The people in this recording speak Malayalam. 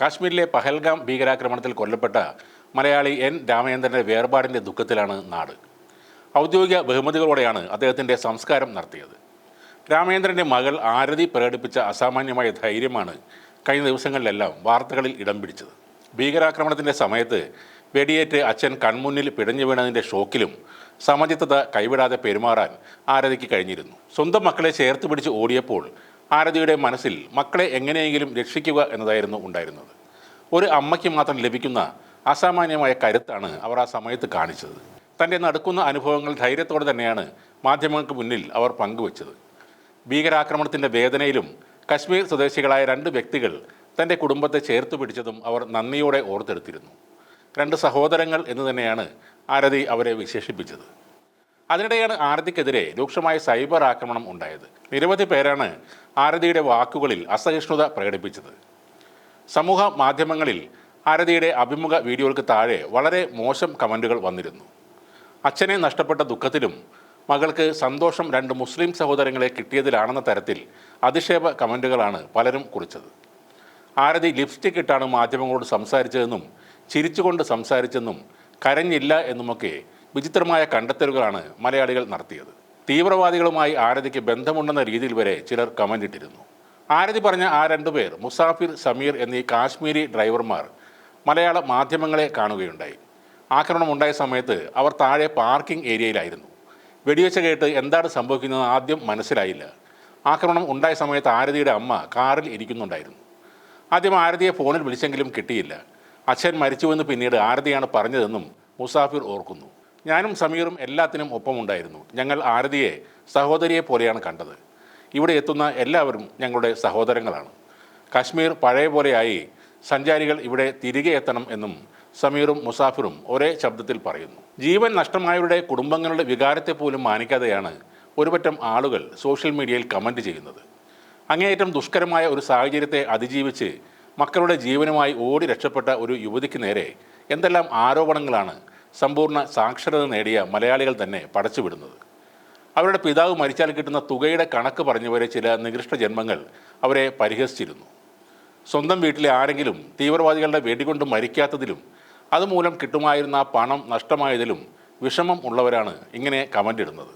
കാശ്മീരിലെ പഹൽഗാം ഭീകരാക്രമണത്തിൽ കൊല്ലപ്പെട്ട മലയാളി എൻ രാമചന്ദ്രന്റെ വേർപാടിന്റെ ദുഃഖത്തിലാണ് നാട്. ഔദ്യോഗിക ബഹുമതികളോടെയാണ് അദ്ദേഹത്തിന്റെ സംസ്കാരം നടത്തിയത്. രാമചന്ദ്രന്റെ മകൾ ആരതി പ്രകടിപ്പിച്ച അസാമാന്യമായ ധൈര്യമാണ് കഴിഞ്ഞ ദിവസങ്ങളിലെല്ലാം വാർത്തകളിൽ ഇടം പിടിച്ചത്. ഭീകരാക്രമണത്തിന്റെ സമയത്ത് വെടിയേറ്റ് അച്ഛൻ കൺമുന്നിൽ പിടഞ്ഞു വീണതിന്റെ ഷോക്കിലും സമചിത്തത കൈവിടാതെ പെരുമാറാൻ ആരതിക്ക് കഴിഞ്ഞിരുന്നു. സ്വന്തം മക്കളെ ചേർത്ത് പിടിച്ച് ഓടിയപ്പോൾ ആരതിയുടെ മനസ്സിൽ മക്കളെ എങ്ങനെയെങ്കിലും രക്ഷിക്കുക എന്നതായിരുന്നു ഉണ്ടായിരുന്നത്. ഒരു അമ്മയ്ക്ക് മാത്രം ലഭിക്കുന്ന അസാമാന്യമായ കരുത്താണ് അവർ ആ സമയത്ത് കാണിച്ചത്. തന്റെ നടക്കുന്ന അനുഭവങ്ങൾ ധൈര്യത്തോടെ തന്നെയാണ് മാധ്യമങ്ങൾക്ക് മുന്നിൽ അവർ പങ്കുവച്ചത്. ഭീകരാക്രമണത്തിന്റെ വേദനയിലും കശ്മീർ സ്വദേശികളായ രണ്ട് വ്യക്തികൾ തന്റെ കുടുംബത്തെ ചേർത്ത് പിടിച്ചതും അവർ നന്ദിയോടെ ഓർത്തെടുത്തിരുന്നു. രണ്ട് സഹോദരങ്ങൾ എന്ന് തന്നെയാണ് ആരതി അവരെ വിശേഷിപ്പിച്ചത്. അതിനിടെയാണ് ആരതിക്കെതിരെ രൂക്ഷമായ സൈബർ ആക്രമണം ഉണ്ടായത്. നിരവധി പേരാണ് ആരതിയുടെ വാക്കുകളിൽ അസഹിഷ്ണുത പ്രകടിപ്പിച്ചത്. സമൂഹ മാധ്യമങ്ങളിൽ ആരതിയുടെ അഭിമുഖ വീഡിയോകൾക്ക് താഴെ വളരെ മോശം കമന്റുകൾ വന്നിരുന്നു. അച്ഛനെ നഷ്ടപ്പെട്ട ദുഃഖത്തിലും മകൾക്ക് സന്തോഷം രണ്ട് മുസ്ലിം സഹോദരങ്ങളെ കിട്ടിയതിലാണെന്ന തരത്തിൽ അധിക്ഷേപ കമന്റുകളാണ് പലരും കുറിച്ചത്. ആരതി ലിപ്സ്റ്റിക് ഇട്ടാണ് മാധ്യമങ്ങളോട് സംസാരിച്ചതെന്നും ചിരിച്ചുകൊണ്ട് സംസാരിച്ചെന്നും കരഞ്ഞില്ല എന്നുമൊക്കെ വിചിത്രമായ കണ്ടെത്തലുകളാണ് മലയാളികൾ നടത്തിയത്. തീവ്രവാദികളുമായി ആരതിക്ക് ബന്ധമുണ്ടെന്ന രീതിയിൽ വരെ ചിലർ കമന്റ് ഇട്ടിരുന്നു. ആരതി പറഞ്ഞ ആ രണ്ടുപേർ മുസാഫിർ സമീർ എന്നീ കാശ്മീരി ഡ്രൈവർമാർ മലയാള മാധ്യമങ്ങളെ കാണുകയുണ്ടായി. ആക്രമണം ഉണ്ടായ സമയത്ത് അവർ താഴെ പാർക്കിംഗ് ഏരിയയിലായിരുന്നു. വെടിവെച്ച കേട്ട് എന്താണ് സംഭവിക്കുന്നത് ആദ്യം മനസ്സിലായില്ല. ആക്രമണം ഉണ്ടായ സമയത്ത് ആരതിയുടെ അമ്മ കാറിൽ ഇരിക്കുന്നുണ്ടായിരുന്നു. ആദ്യം ആരതിയെ ഫോണിൽ വിളിച്ചെങ്കിലും കിട്ടിയില്ല. അച്ഛൻ മരിച്ചുവെന്ന് പിന്നീട് ആരതിയാണ് പറഞ്ഞതെന്നും മുസാഫിർ ഓർക്കുന്നു. ഞാനും സമീറും എല്ലാത്തിനും ഒപ്പമുണ്ടായിരുന്നു. ഞങ്ങൾ ആരതിയെ സഹോദരിയെ പോലെയാണ് കണ്ടത്. ഇവിടെ എത്തുന്ന എല്ലാവരും ഞങ്ങളുടെ സഹോദരങ്ങളാണ്. കാശ്മീർ പഴയ പോലെയായി സഞ്ചാരികൾ ഇവിടെ തിരികെ എത്തണം എന്നും സമീറും മുസാഫിറും ഒരേ ശബ്ദത്തിൽ പറയുന്നു. ജീവൻ നഷ്ടമായവരുടെ കുടുംബങ്ങളുടെ വികാരത്തെ പോലും മാനിക്കാതെയാണ് ഒരുപറ്റം ആളുകൾ സോഷ്യൽ മീഡിയയിൽ കമന്റ് ചെയ്യുന്നത്. അങ്ങേയറ്റം ദുഷ്കരമായ ഒരു സാഹചര്യത്തെ അതിജീവിച്ച് മക്കളുടെ ജീവനുമായി ഓടി രക്ഷപ്പെട്ട ഒരു യുവതിക്ക് നേരെ എന്തെല്ലാം ആരോപണങ്ങളാണ് സമ്പൂർണ സാക്ഷരത നേടിയ മലയാളികൾ തന്നെ പടച്ചുവിടുന്നത് അവരുടെ പിതാവ് മരിച്ചാൽ കിട്ടുന്ന തുകയുടെ കണക്ക് പറഞ്ഞവരെ ചില നികൃഷ്ട ജന്മങ്ങൾ അവരെ പരിഹസിച്ചിരുന്നു. സ്വന്തം വീട്ടിലെ ആരെങ്കിലും തീവ്രവാദികളുടെ വെടികൊണ്ട് മരിക്കാത്തതിലും അതുമൂലം കിട്ടുമായിരുന്ന പണം നഷ്ടമായതിലും വിഷമം ഉള്ളവരാണ് ഇങ്ങനെ കമന്റ് ഇടുന്നത്.